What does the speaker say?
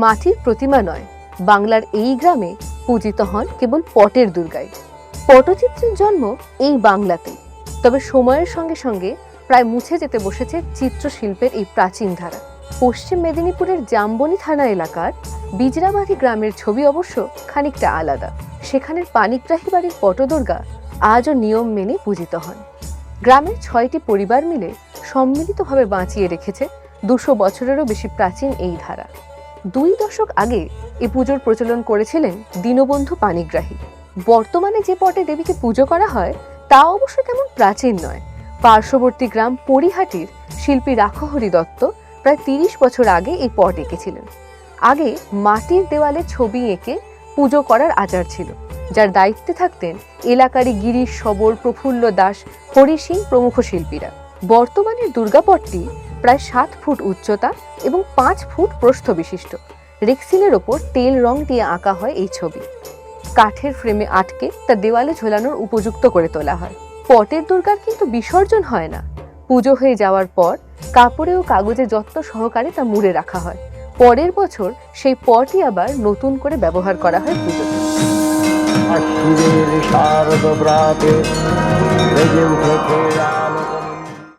মাটির প্রতিমা নয়, বাংলার এই গ্রামে পূজিত হন কেবল পটের দুর্গায় পটচিত্রের জন্ম এই বাংলাতেই, তবে সময়ের সঙ্গে সঙ্গে প্রায় মুছে যেতে বসেছে চিত্রশিল্পের এই প্রাচীন ধারা। পশ্চিম মেদিনীপুরের জাম্বনি থানা এলাকার বিজরাবাড়ি গ্রামের ছবি অবশ্য খানিকটা আলাদা। সেখানের পানিগ্রাহী বাড়ির পটদুর্গা আজও নিয়ম মেনে পূজিত হন। গ্রামের ছয়টি পরিবার মিলে সম্মিলিতভাবে বাঁচিয়ে রেখেছে দুশো বছরেরও বেশি প্রাচীন এই ধারা। দুই দশক আগে এ পুজোর প্রচলন করেছিলেন দীনবন্ধু পানিগ্রাহী। বর্তমানে যে পটে দেবীকে পুজো করা হয়, তা অবশ্য তেমন প্রাচীন নয়। পার্শ্ববর্তী গ্রাম পরিহাটির শিল্পী রাখহরি দত্ত প্রায় তিরিশ বছর আগে এই পট এঁকেছিলেন। আগে মাটির দেওয়ালে ছবি এঁকে পুজো করার আচার ছিল, যার দায়িত্বে থাকতেন এলাকারই গিরিশ সবর প্রফুল্ল দাস হরি সিং প্রমুখ শিল্পীরা। বর্তমানের দুর্গাপটটি প্রায় সাত ফুট উচ্চতা এবং পাঁচ ফুট প্রস্থ বিশিষ্ট। রেক্সিনের ওপর তেল রং দিয়ে আঁকা হয় এই ছবি। কাঠের ফ্রেমে আটকে তা দেওয়ালে ঝোলানোর উপযুক্ত করে তোলা হয়। পটের দুর্গার কিন্তু বিসর্জন হয় না। পুজো হয়ে যাওয়ার পর কাপড়ে ও কাগজে যত্ন সহকারে তা মুড়ে রাখা হয়। পরের বছর সেই পটই আবার নতুন করে ব্যবহার করা হয় অস্থিরের শারদ